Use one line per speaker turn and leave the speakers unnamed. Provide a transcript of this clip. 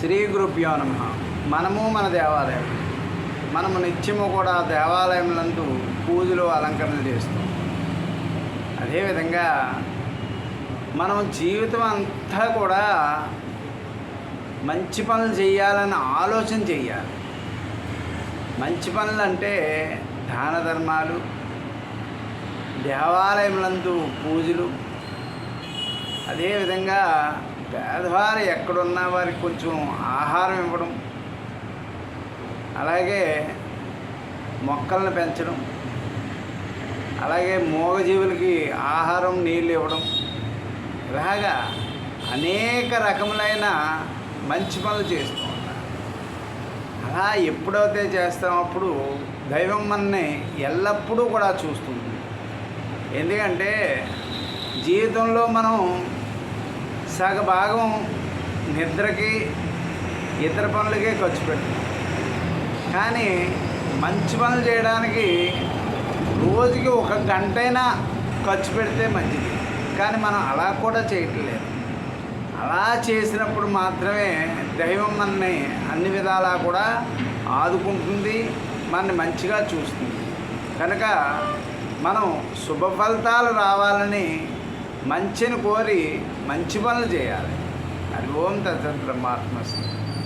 శ్రీ గురుభ్యో నమ. మనము మన దేవాలయం. మనము నిత్యము కూడా దేవాలయములందు పూజలు అలంకరణలు చేస్తాం. అదేవిధంగా మనం జీవితం అంతా కూడా మంచి పనులు చేయాలని ఆలోచన చేయాలి. మంచి పనులు అంటే దాన ధర్మాలు దేవాలయంలందు పూజలు అదేవిధంగా పేదవారు ఎక్కడున్న వారికి కొంచెం ఆహారం ఇవ్వడం అలాగే మొక్కలను పెంచడం అలాగే మూగజీవులకి ఆహారం నీళ్ళు ఇవ్వడం ఇలాగా అనేక రకములైన మంచి పనులు చేస్తూ ఉంటారు. అలా ఎప్పుడైతే చేస్తామప్పుడు దైవం మనని ఎల్లప్పుడూ కూడా చూస్తుంది ఎందుకంటే జీవితంలో మనం సగభాగం నిద్రకి ఇతర పనులకే ఖర్చు పెడతాం కానీ మంచి పనులు చేయడానికి రోజుకి ఒక గంటైనా ఖర్చు పెడితే మంచిది. కానీ మనం అలా కూడా చేయట్లేదు. అలా చేసినప్పుడు మాత్రమే దైవం మనని అన్ని విధాలా కూడా ఆదుకుంటుంది మనని మంచిగా చూస్తుంది. కనుక మనం శుభ ఫలితాలు రావాలని మంచిని కోరి మంచి పనులు చేయాలి. అది ఓం తత్వ బ్రహ్మాత్మస్తుంది